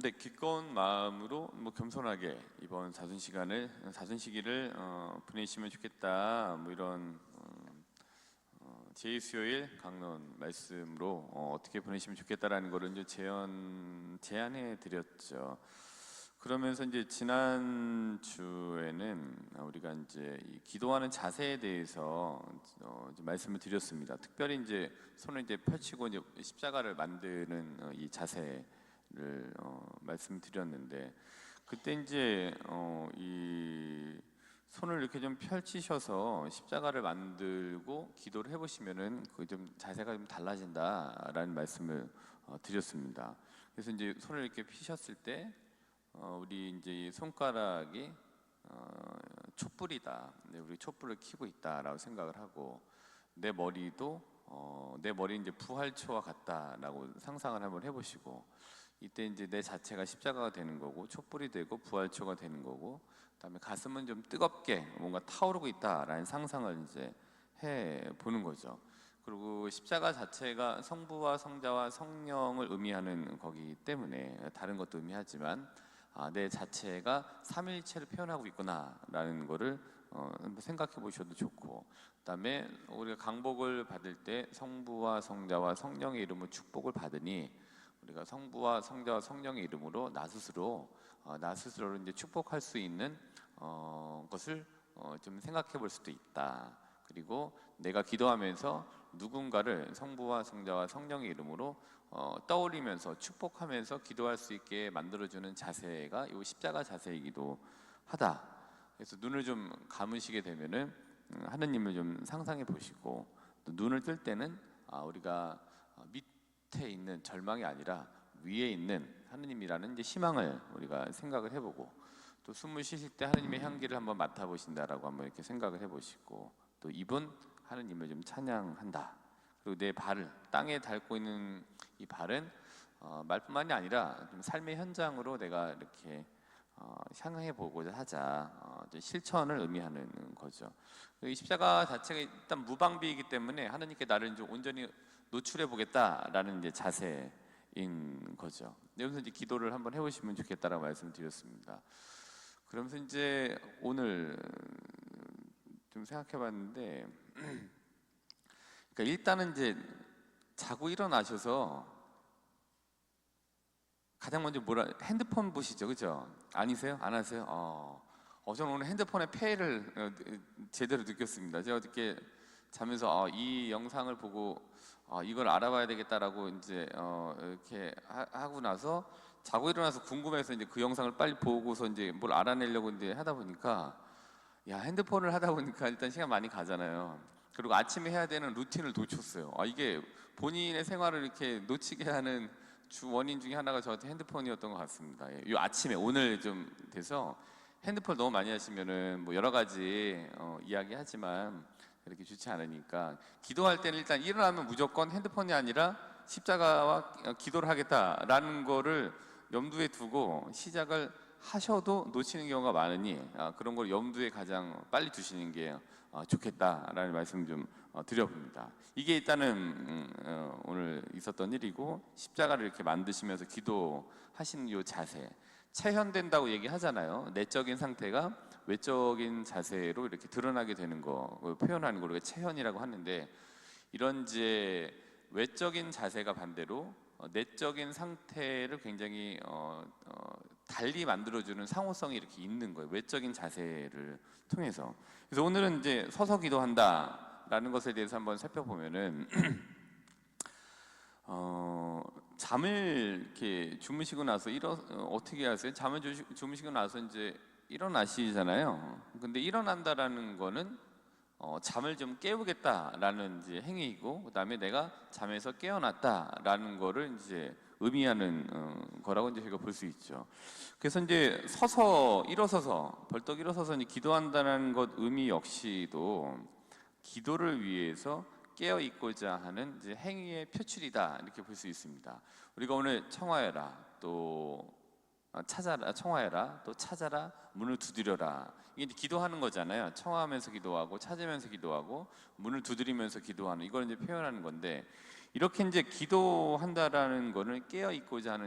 네, 기꺼운 마음으로 뭐 겸손하게 이번 사순 시간을 사순 시기를 어, 보내시면 좋겠다. 뭐 이런 어, 어, 제2 수요일 강론 말씀으로 어, 어떻게 보내시면 좋겠다라는 거를 이제 제안 제안해 드렸죠. 그러면서 이제 지난 주에는 우리가 이제 이 기도하는 자세에 대해서 어, 말씀을 드렸습니다. 특별히 이제 손을 이제 펼치고 이제 십자가를 만드는 어, 이 자세 를 어, 말씀드렸는데 그때 이제 어, 이 손을 이렇게 좀 펼치셔서 십자가를 만들고 기도를 해보시면은 그 좀 자세가 좀 달라진다라는 말씀을 어, 드렸습니다. 그래서 이제 손을 이렇게 피셨을 때 어, 우리 이제 이 손가락이 어, 촛불이다. 네, 우리 촛불을 켜고 있다라고 생각을 하고 내 머리도 어, 내 머리 이제 부활초와 같다라고 상상을 한번 해보시고 이때 이제 내 자체가 십자가가 되는 거고 촛불이 되고 부활초가 되는 거고 그다음에 가슴은 좀 뜨겁게 뭔가 타오르고 있다라는 상상을 이제 해 보는 거죠. 그리고 십자가 자체가 성부와 성자와 성령을 의미하는 거기 때문에 다른 것도 의미하지만 아, 내 자체가 삼일체를 표현하고 있구나라는 거를 어, 생각해 보셔도 좋고 그다음에 우리가 강복을 받을 때 성부와 성자와 성령의 이름으로 축복을 받으니 우리가 성부와 성자와 성령의 이름으로 나 스스로 어, 나 스스로를 이제 축복할 수 있는 어, 것을 어, 좀 생각해 볼 수도 있다. 그리고 내가 기도하면서 누군가를 성부와 성자와 성령의 이름으로 어, 떠올리면서 축복하면서 기도할 수 있게 만들어주는 자세가 이 십자가 자세이기도 하다. 그래서 눈을 좀 감으시게 되면은 음, 하느님을 좀 상상해 보시고 또 눈을 뜰 때는 아, 우리가 어, 밑에 있는 절망이 아니라 위에 있는 하느님이라는 이제 희망을 우리가 생각을 해보고 또 숨을 쉬실 때 하느님의 향기를 한번 맡아보신다라고 한번 이렇게 생각을 해보시고 또 입은 하느님을 좀 찬양한다. 그리고 내 발을 땅에 닳고 있는 이 발은 어, 말뿐만이 아니라 좀 삶의 현장으로 내가 이렇게 어, 향해 보고자 하자 어, 실천을 의미하는 거죠. 이 십자가 자체가 일단 무방비이기 때문에 하느님께 나를 이제 온전히 노출해 보겠다라는 이제 자세인 거죠. 여기서 이제 기도를 한번 해보시면 좋겠다라고 말씀드렸습니다. 그러면서 이제 오늘 좀 생각해봤는데, 그러니까 일단은 이제 자고 일어나셔서 가장 먼저 뭐라 핸드폰 보시죠, 그죠? 아니세요? 안 하세요? 어, 어 저는 오늘 핸드폰의 폐해를 어, 제대로 느꼈습니다. 제가 어저께 자면서 어, 이 영상을 보고 어, 이걸 알아봐야 되겠다라고 이제 어, 이렇게 하, 고 나서 자고 일어나서 궁금해서 이제 그 영상을 빨리 보고서 이제 뭘 알아내려고 이제 하다 보니까 야 핸드폰을 하다 보니까 일단 시간 많이 가잖아요. 그리고 아침에 해야 되는 루틴을 놓쳤어요. 아 이게 본인의 생활을 이렇게 놓치게 하는 주 원인 중에 하나가 저한테 핸드폰이었던 것 같습니다. 예, 이 아침에 오늘 좀 돼서 핸드폰 너무 많이 하시면은 뭐 여러 가지 어, 이야기하지만 그렇게 좋지 않으니까 기도할 때는 일단 일어나면 무조건 핸드폰이 아니라 십자가와 기도를 하겠다라는 거를 염두에 두고 시작을 하셔도 놓치는 경우가 많으니 아, 그런 걸 염두에 가장 빨리 두시는 게 어, 좋겠다라는 말씀 좀 어, 드려봅니다. 이게 일단은 음, 어, 오늘 있었던 일이고 십자가를 이렇게 만드시면서 기도하시는 이 자세 체현된다고 얘기하잖아요. 내적인 상태가 외적인 자세로 이렇게 드러나게 되는 거 표현하는 걸 우리가 체현이라고 하는데 이런 이제 외적인 자세가 반대로 어, 내적인 상태를 굉장히 어, 어, 달리 만들어주는 상호성이 이렇게 있는 거예요. 외적인 자세를 통해서. 그래서 오늘은 이제 서서 기도한다라는 것에 대해서 한번 살펴보면은 어, 잠을 이렇게 주무시고 나서 일어 어, 어떻게 하세요? 잠을 주, 주무시고 나서 이제 일어나시잖아요. 근데 일어난다라는 거는 어, 잠을 좀 깨우겠다라는 이제 행위이고 그다음에 내가 잠에서 깨어났다라는 거를 이제 의미하는 어, 거라고 이제 저희가 볼 수 있죠. 그래서 이제 서서 일어서서 벌떡 일어서서 기도한다는 것 의미 역시도 기도를 위해서 깨어 있고자 하는 행위의 표출이다. 이렇게 볼 수 있습니다. 우리가 오늘 청하여라 또 아, 찾아라 청하여라 또 찾아라 문을 두드려라. 이게 기도하는 거잖아요. 청하면서 기도하고 찾으면서 기도하고 문을 두드리면서 기도하는 이걸 이제 표현하는 건데 이렇게 이제 기도한다라는 거는 깨어 있고자 하는